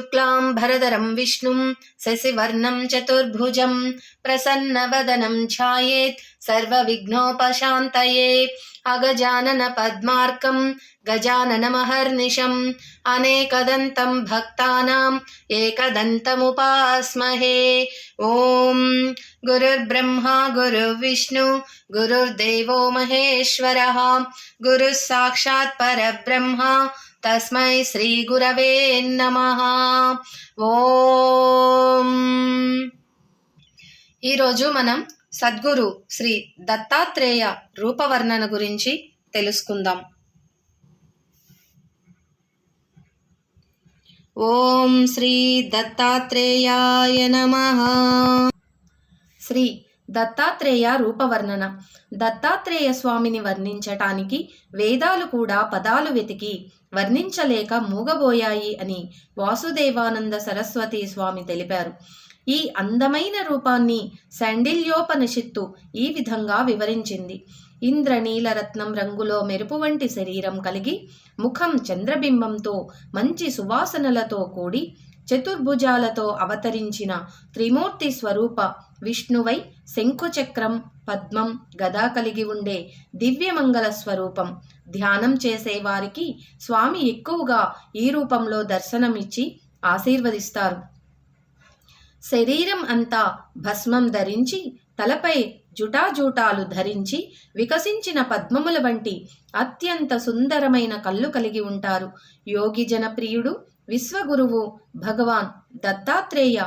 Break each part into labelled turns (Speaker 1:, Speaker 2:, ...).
Speaker 1: शुक्लाम्भरधरं विष्णुं शशिवर्णं चतुर्भुजं प्रसन्नवदनं ध्यायेत् सर्वविघ्नोपशान्तये। अगजानन पद्मार्कं गजाननमहर्निशम् अनेकदन्तं भक्तानाम् एकदन्तमुपास्महे। ॐ गुरुर्ब्रह्मा, गुरुर्विष्णु, गुरुर्देवो महेश्वरः। गुरुः साक्षात् परब्रह्म। తస్మై శ్రీ గురవే నమ ఓం ఈరోజు మనం సద్గురు శ్రీ దత్తాత్రేయ రూపవర్ణన గురించి తెలుసుకుందాం. ఓం శ్రీ దత్తాత్రేయాయ నమ. శ్రీ దత్తాత్రేయ రూపవర్ణన. దత్తాత్రేయ స్వామిని వర్ణించటానికి వేదాలు కూడా పదాలు వెతికి వర్ణించలేక మూగబోయాయి అని వాసుదేవానంద సరస్వతి స్వామి తెలిపారు. ఈ అందమైన రూపాన్ని శాండిల్యోపనిషిత్తు ఈ విధంగా వివరించింది. ఇంద్రనీలరత్నం రంగులో మెరుపు వంటి శరీరం కలిగి ముఖం చంద్రబింబంతో మంచి సువాసనలతో కూడి చతుర్భుజాలతో అవతరించిన త్రిమూర్తి స్వరూప విష్ణువై శంఖుచక్రం పద్మం గదా కలిగి ఉండే దివ్యమంగళ స్వరూపం. ధ్యానం చేసేవారికి స్వామి ఎక్కువగా ఈ రూపంలో దర్శనమిచ్చి ఆశీర్వదిస్తారు. శరీరం అంతా భస్మం ధరించి తలపై జుటాజూటాలు ధరించి వికసించిన పద్మముల వంటి అత్యంత సుందరమైన కళ్ళు కలిగి ఉంటారు. యోగి జనప్రియుడు విశ్వగురువు భగవాన్ దత్తాత్రేయ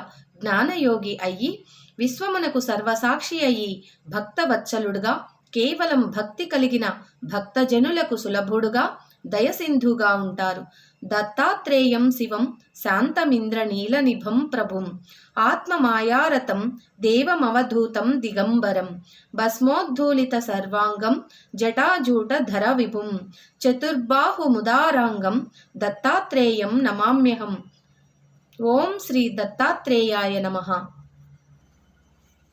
Speaker 1: జ్ఞానయోగి అయ్యి విశ్వమునకు సర్వసాక్షి అయి భక్తవత్సలుడుగా కేవలం భక్తి కలిగిన భక్తజనులకు సులభుడుగా దయసింధుగా ఉంటారు. దత్తాత్రేయం శివం శాంతమింద్ర నీలనిభం ప్రభుం. ఆత్మమాయారతం దేవమవధూతం దిగంబరం. భస్మోద్ధూలిత సర్వాంగం జటాజూట ధర విభుం చతుర్బాహుముదారాంగం దత్తాత్రేయం నమామ్యహం. ఓం శ్రీ దత్తాత్రేయాయ నమః.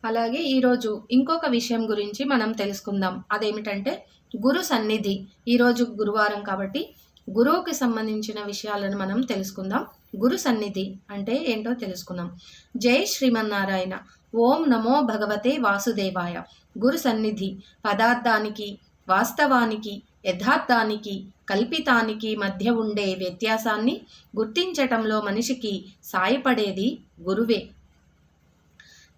Speaker 1: అలాగే ఈరోజు ఇంకొక విషయం గురించి మనం తెలుసుకుందాం. అదేమిటంటే గురు సన్నిధి. ఈరోజు గురువారం కాబట్టి గురువుకి సంబంధించిన విషయాలను మనం తెలుసుకుందాం. గురు సన్నిధి అంటే ఏంటో తెలుసుకుందాం. జై శ్రీమన్నారాయణ. ఓం నమో భగవతే వాసుదేవాయ. గురు సన్నిధి పదార్థానికి వాస్తవానికి యథార్థానికి కల్పితానికి మధ్య ఉండే వ్యత్యాసాన్ని గుర్తించటంలో మనిషికి సాయపడేది గురువే.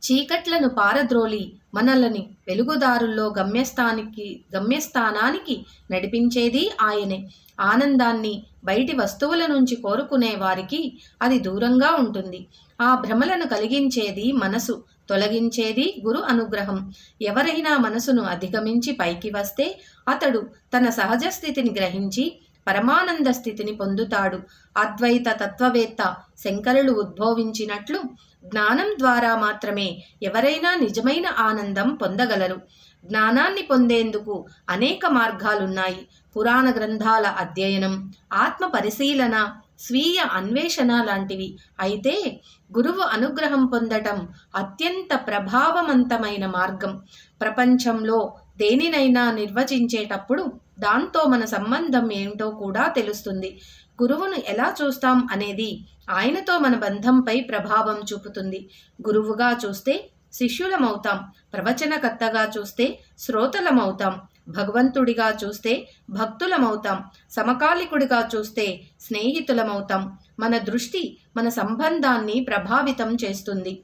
Speaker 1: చీకట్లను పారద్రోలి మనలని వెలుగుదారుల్లో గమ్యస్థానికి గమ్యస్థానానికి నడిపించేది ఆయనే. ఆనందాన్ని బయటి వస్తువుల నుంచి కోరుకునే వారికి అది దూరంగా ఉంటుంది. ఆ భ్రమలను కలిగించేది మనసు తొలగించేది గురు అనుగ్రహం. ఎవరైనా మనసును అధిగమించి పైకి వస్తే అతడు తన సహజ స్థితిని గ్రహించి పరమానంద స్థితిని పొందుతాడు. అద్వైత తత్వవేత్త శంకరులు ఉద్భవించినట్లు జ్ఞానం ద్వారా మాత్రమే ఎవరైనా నిజమైన ఆనందం పొందగలరు. జ్ఞానాన్ని పొందేందుకు అనేక మార్గాలున్నాయి. పురాణ గ్రంథాల అధ్యయనం ఆత్మ పరిశీలన స్వీయ అన్వేషణ లాంటివి. అయితే గురువు అనుగ్రహం పొందటం అత్యంత ప్రభావవంతమైన మార్గం. ప్రపంచంలో దేనినైనా నిర్వచించేటప్పుడు దాంతో మన సంబంధం ఏమిటో కూడా తెలుస్తుంది. గురువును ఎలా చూస్తాం అనేది ఆయనతో మన బంధంపై ప్రభావం చూపుతుంది. గురువుగా చూస్తే శిష్యులమవుతాం. ప్రవచనకర్తగా చూస్తే శ్రోతలమవుతాం. భగవంతుడిగా చూస్తే భక్తులమవుతాం. సమకాలికుడిగా చూస్తే స్నేహితులమవుతాం. మన దృష్టి మన సంబంధాన్ని ప్రభావితం చేస్తుంది.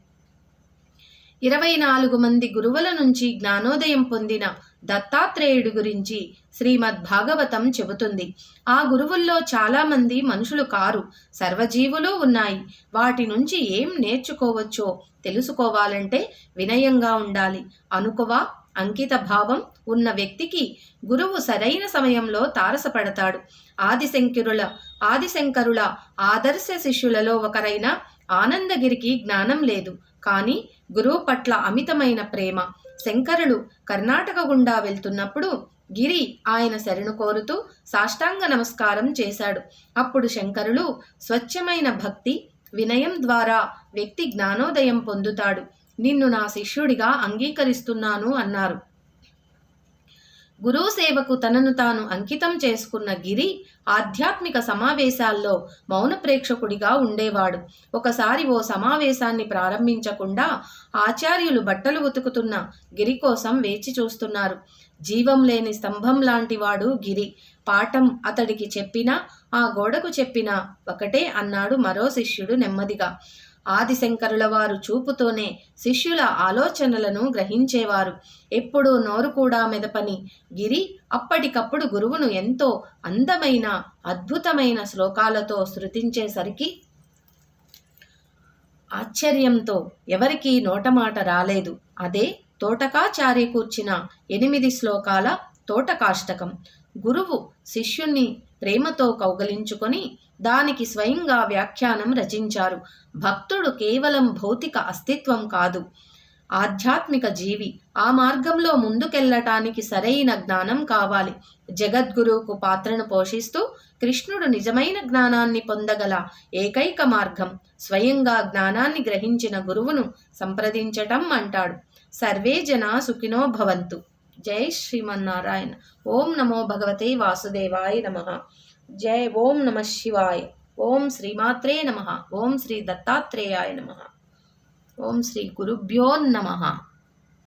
Speaker 1: ఇరవై నాలుగు మంది గురువుల నుంచి జ్ఞానోదయం పొందిన దత్తాత్రేయుడు గురించి శ్రీమద్ భాగవతం చెబుతుంది. ఆ గురువుల్లో చాలామంది మనుషులు కారు సర్వజీవులు ఉన్నాయి. వాటి నుంచి ఏం నేర్చుకోవచ్చో తెలుసుకోవాలంటే వినయంగా ఉండాలి. అనుకువ అంకిత భావం ఉన్న వ్యక్తికి గురువు సరైన సమయంలో తారసపడతాడు. ఆదిశంకరుల ఆదిశంకరుల ఆదర్శ శిష్యులలో ఒకరైన ఆనందగిరికి జ్ఞానం లేదు. కానీ గురువు పట్ల అమితమైన ప్రేమ. శంకరులు కర్ణాటక గుండా వెళ్తున్నప్పుడు గిరి ఆయన శరణు కోరుతూ సాష్టాంగ నమస్కారం చేశాడు. అప్పుడు శంకరులు స్వచ్ఛమైన భక్తి వినయం ద్వారా వ్యక్తి జ్ఞానోదయం పొందుతాడు. నిన్ను నా శిష్యుడిగా అంగీకరిస్తున్నాను అన్నారు. గురువు సేవకు తనను తాను అంకితం చేసుకున్న గిరి ఆధ్యాత్మిక సమావేశాల్లో మౌన ప్రేక్షకుడిగా ఉండేవాడు. ఒకసారి ఓ సమావేశాన్ని ప్రారంభించకుండా ఆచార్యులు బట్టలు ఉతుకుతున్న గిరి కోసం వేచి చూస్తున్నారు. జీవం లేని స్తంభం లాంటివాడు గిరి. పాఠం అతడికి చెప్పినా ఆ గోడకు చెప్పినా ఒకటే అన్నాడు మరో శిష్యుడు నెమ్మదిగా. ఆదిశంకరుల వారు చూపుతోనే శిష్యుల ఆలోచనలను గ్రహించేవారు. ఎప్పుడూ నోరు కూడా మెదపని. గిరి అప్పటికప్పుడు గురువును ఎంతో అందమైన అద్భుతమైన శ్లోకాలతో శృతించేసరికి ఆశ్చర్యంతో ఎవరికీ నోటమాట రాలేదు. అదే తోటకాచారి కూర్చిన ఎనిమిది శ్లోకాల తోటకాష్టకం. గురువు శిష్యుణ్ణి ప్రేమతో కౌగలించుకొని దానికి స్వయంగా వ్యాఖ్యానం రచించారు. భక్తుడు కేవలం భౌతిక అస్తిత్వం కాదు. ఆధ్యాత్మిక జీవి ఆ మార్గంలో ముందుకెళ్ళటానికి సరైన జ్ఞానం కావాలి. జగద్గురువుకు పాత్రను పోషిస్తూ కృష్ణుడు నిజమైన జ్ఞానాన్ని పొందగల ఏకైక మార్గం స్వయంగా జ్ఞానాన్ని గ్రహించిన గురువును సంప్రదించటం అంటాడు. సర్వే జన సుఖినో భవంతు. జై శ్రీమన్నారాయణ. ఓం నమో భగవతే వాసుదేవాయ నమ. జయ ఓం నమ శివాయ. ఓం శ్రీమాత్రే నమ. ఓం శ్రీ దత్తాత్రేయాయ నమ. ఓం శ్రీ గురుభ్యో నమ.